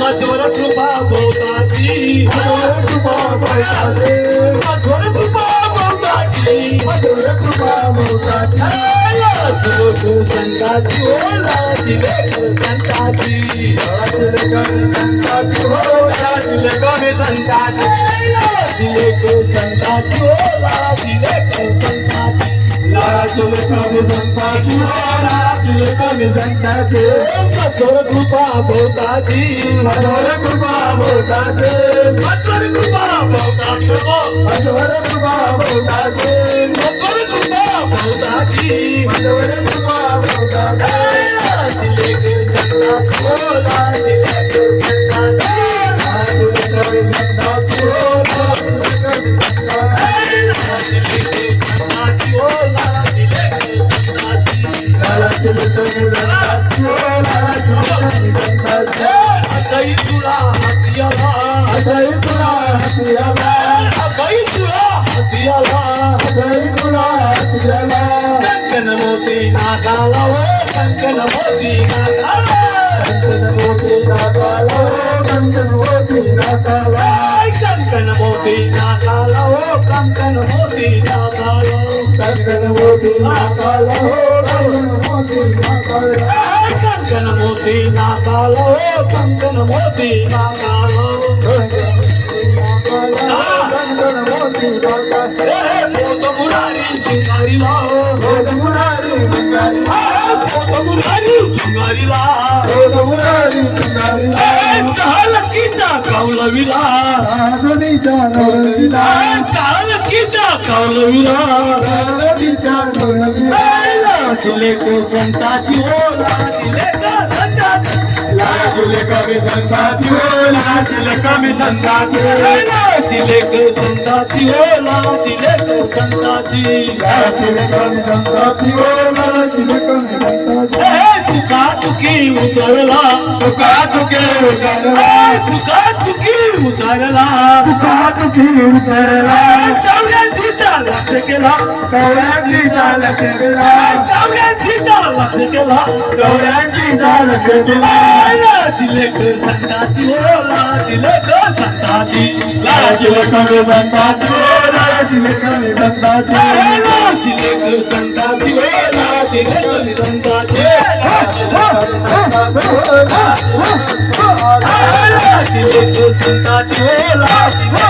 मधुर कृपा भोवताची मधुर कृपा भोवताची. कृपा भोवताची लाजलो संताची हो लाजले संताची लाजले संताची हो लाजले संताची लाजले संताची हो लाजले संताची लाजले संताची हो लाजले संताची मधुर कृपा भोवताची मधुर कृपा भोवताची मधुर कृपा भोवताची मधुर कृपा भोवताची मधुर संताची हो लाजले संताची लाजले संताची हो लाजले कंकन मोती नागाला हो कंकन मोती नागाला कंकन मोती नागाला हो कंकन मोती नागाला कंकन मोती नागाला हो कंकन मोती नागाला कंकन मोती नागाला मोत मुरारी मोत मुरारी शिंगारीला मोत मुरारी मोत चालकीचा कौलविला राजनीचा कौलविला चालकीचा कौलविला राजनीचा कौलविला लाजले को संताची हो लाजले का संताची. लाजले संताची लाजले कमी संताची. लाजले को संताची हो लाजले को संताची. लाजले कमी संताची लाजले संताची. तुका तुकी उतरला. तुका तुकी उतरला. तुका तुकी उतरला. तुका तुकी उतरला. चौऱ्याऐंशीचा लक्ष केला. चौऱ्याऐंशीचा लक्ष केला. चौऱ्याऐंशीचा लक्ष केला. चौऱ्याऐंशीचा लक्ष केला. क संताची. लाजिले क संताची. लाजिले कमी संताची. लाजिले कमी संताची. संताची. भोला भोला